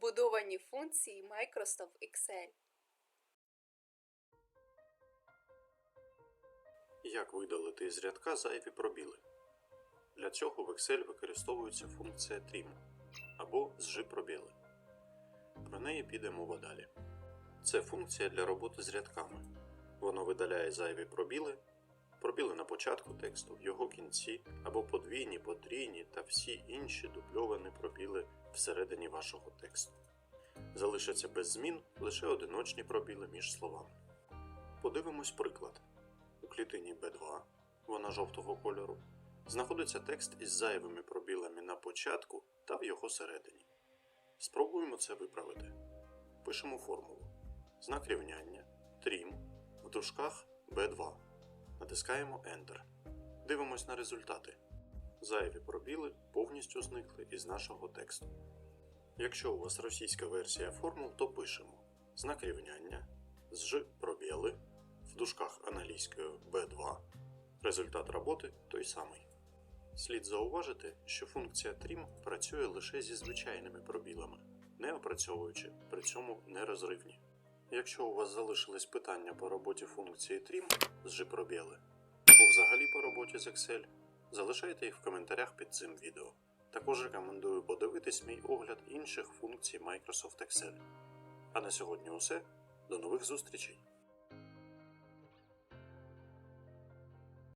Вбудовані функції Microsoft Excel. Як видалити з рядка зайві пробіли? Для цього в Excel використовується функція trim або зжи пробіли. Про неї піде мова далі. Це функція для роботи з рядками. Воно видаляє зайві пробіли, пробіли на початку тексту, в його кінці або подвійні, потрійні та всі інші дубльовані пробіли всередині вашого тексту. Залишаться без змін лише одиночні пробіли між словами. Подивимось приклад. У клітині B2, вона жовтого кольору, знаходиться текст із зайвими пробілами на початку та в його середині. Спробуємо це виправити. Пишемо формулу. Знак рівняння trim в дужках B2. Натискаємо Enter. Дивимось на результати. Зайві пробіли повністю зникли із нашого тексту. Якщо у вас російська версія формул, то пишемо знак рівняння з пробіли в дужках англійською B2. Результат роботи той самий. Слід зауважити, що функція trim працює лише зі звичайними пробілами, не опрацьовуючи при цьому нерозривні. Якщо у вас залишились питання по роботі функції trim з пробіли або взагалі по роботі з Excel, залишайте їх в коментарях під цим відео. Також рекомендую подивитись мій огляд інших функцій Microsoft Excel. А на сьогодні усе. До нових зустрічей!